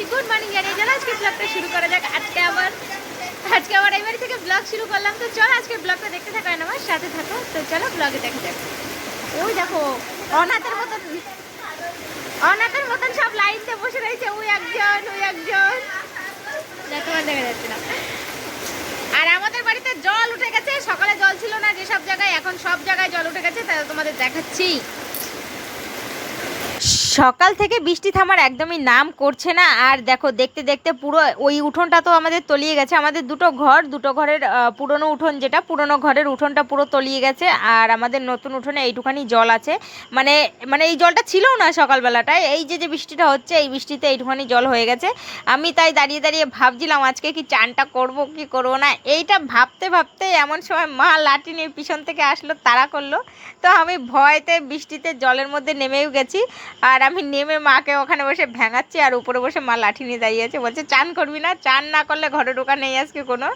জানাচ্ছি good morning, জানিয়ে চলো আজকে ব্লগটা শুরু করা যাক। আজকে আবার আজকে আবার এই বাড়ি থেকে ব্লগ শুরু করলাম। তো চলো আজকে ব্লগটা দেখতে থাকো আমার সাথে থাকো। তো চলো ব্লগে দেখা যাক ওই দেখো, অনাথের মতন অনাথের মতন সব লাইনতে বসে রয়েছে। ওই একজন ওই একজন। দেখো দেখা যাচ্ছে না। আর আমাদের বাড়িতে জল উঠে গেছে। সকালে জল ছিল না যেসব জায়গায়, এখন সব জায়গায় জল উঠে গেছে তাই তোমাদের দেখাচ্ছি। সকাল থেকে বৃষ্টি থামার একদমই নাম করছে না। আর দেখো, দেখতে দেখতে পুরো ওই উঠোনটা তো আমাদের তলিয়ে গেছে। আমাদের দুটো ঘর, দুটো ঘরের পুরনো উঠোন যেটা, পুরনো ঘরের উঠোনটা পুরো তলিয়ে গেছে। আর আমাদের নতুন উঠোনে এইটুখানি জল আছে। মানে মানে এই জলটা ছিলও না সকালবেলাটায়। এই যে যে বৃষ্টিটা হচ্ছে, এই বৃষ্টিতে এইটুখানি জল হয়ে গেছে। আমি তাই দাঁড়িয়ে দাঁড়িয়ে ভাবছিলাম, আজকে কি চানটা করব, কি করব না? এইটা ভাবতে ভাবতে এমন সময় মা লাঠি নিয়ে পিছন থেকে আসলো, তাড়া করল। তো আমি ভয়তে বৃষ্টিতে জলের মধ্যে নেমেও গেছি। আর আমি নেমে মাকে ওখানে বসে ভেঙাচ্ছি আর উপরে বসে মা লাঠি নিয়ে দাঁড়িয়ে আছে। বলছে, চান করবি না? চান না করলে ঘরে ঢোকা নেই আজকে কোনো।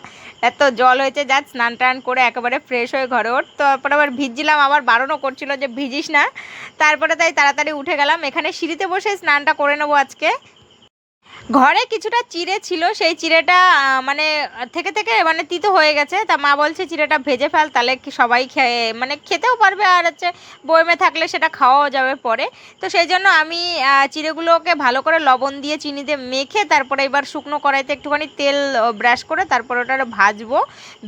এত জল হয়েছে, যা স্নান টান করে একেবারে ফ্রেশ হয়ে ঘরে ওঠ। তারপরে আবার ভিজছিলাম, আবার বারণও করছিল যে ভিজিস না। তারপরে তাই তাড়াতাড়ি উঠে গেলাম। এখানে সিঁড়িতে বসে স্নানটা করে নেব আজকে। ঘরে কিছুটা চিড়ে ছিল সেই চিড়েটা মানে থেকে থেকে মানে তিতো হয়ে গেছে। তা মা বলছে চিড়েটা ভেজে ফেল তাহলে কি সবাই খেয়ে মানে খেতেও পারবে আর হচ্ছে বয়মে থাকলে সেটা খাওয়াও যাবে পরে। তো সেই জন্য আমি চিড়েগুলোকে ভালো করে লবণ দিয়ে চিনি দিয়ে মেখে তারপরে এবার শুকনো কড়াইতে একটুখানি তেল ব্রাশ করে তারপর ওটা ভাজবো।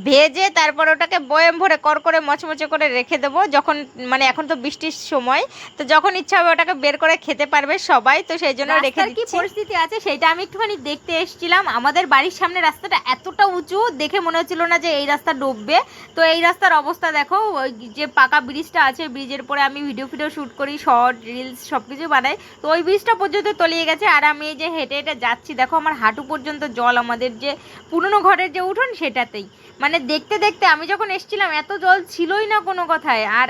ভেজে তারপর ওটাকে বয়ম ভরে কর করে মচমচে করে রেখে দেবো যখন মানে এখন তো বৃষ্টির সময় তো যখন ইচ্ছা হবে ওটাকে বের করে খেতে পারবে সবাই তো সেই জন্য রেখে কি দিচ্ছি। পরিস্থিতি আছে সেটা আমি একটুখানি দেখতে এসেছিলাম। আমাদের বাড়ির সামনে রাস্তাটা এতটা উঁচু, দেখে মনে হচ্ছিল না যে এই রাস্তা ডুববে। তো এই রাস্তার অবস্থা দেখো, ওই যে পাকা ব্রিজটা আছে, ব্রিজের পরে আমি ভিডিও ফিডিও শ্যুট করি শর্ট রিলস সব কিছু বানাই। তো ওই ব্রিজটা পর্যন্ত তলিয়ে গেছে, আর আমি এই যে হেঁটে হেঁটে যাচ্ছি, দেখো আমার হাঁটু পর্যন্ত জল, আমাদের যে পুরনো ঘরের যে উঠোন সেটাতেই। মানে দেখতে দেখতে আমি যখন এসেছিলাম, এত জল ছিলই না কোনো কথায়, আর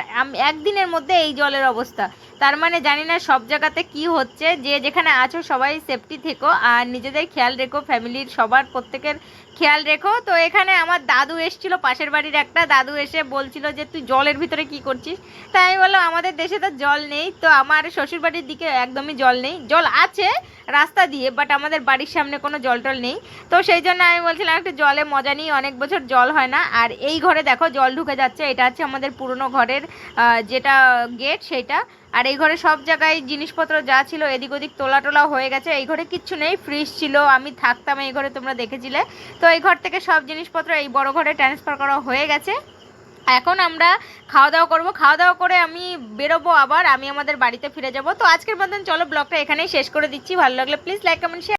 একদিনের মধ্যে এই জলের অবস্থা। তার মানে জানি না সব জায়গাতে কি হচ্ছে, যে যেখানে আছো সবাই সেফটি থেকো আর নিজেদের খেয়াল রেখো, ফ্যামিলির সবার প্রত্যেকের খেয়াল রেখো। তো এখানে আমার দাদু এসেছিল, পাশের বাড়ির একটা দাদু এসে বলছিল যে, তুই জলের ভিতরে কি করছিস? তাই আমি বললাম, আমাদের দেশে তো জল নেই, তো আমার শ্বশুর বাড়ির দিকে একদমই জল নেই। জল আছে রাস্তা দিয়ে বাট আমাদের বাড়ির সামনে কোনো জল টল নেই। তো সেই জন্য আমি বলছিলাম, একটু জলে মজা নিই, অনেক বছর জল হয় না। আর এই ঘরে দেখো জল ঢুকে যাচ্ছে, এটা হচ্ছে আমাদের পুরনো ঘরের যেটা গেট সেটা আর এই ঘরে সব জায়গায় জিনিসপত্র যা ছিল এদিক ওদিক তোলা টোলা হয়ে গেছে। এই ঘরে কিচ্ছু নেই ফ্রিজ ছিল। আমি থাকতাম এই ঘরে, তোমরা দেখেছিলে। তো এই ঘর থেকে সব জিনিসপত্র এই বড় ঘরে ট্রান্সফার করা হয়ে গেছে। এখন আমরা খাওয়া দাওয়া করব। খাওয়া দাওয়া করে আমি বেরোবো আবার। আমি আমাদের বাড়িতে ফিরে যাব। তো আজকের মতন চলো ব্লগটা এখানেই শেষ করে দিচ্ছি। ভালো লাগলে প্লিজ লাইক কমেন্ট শেয়ার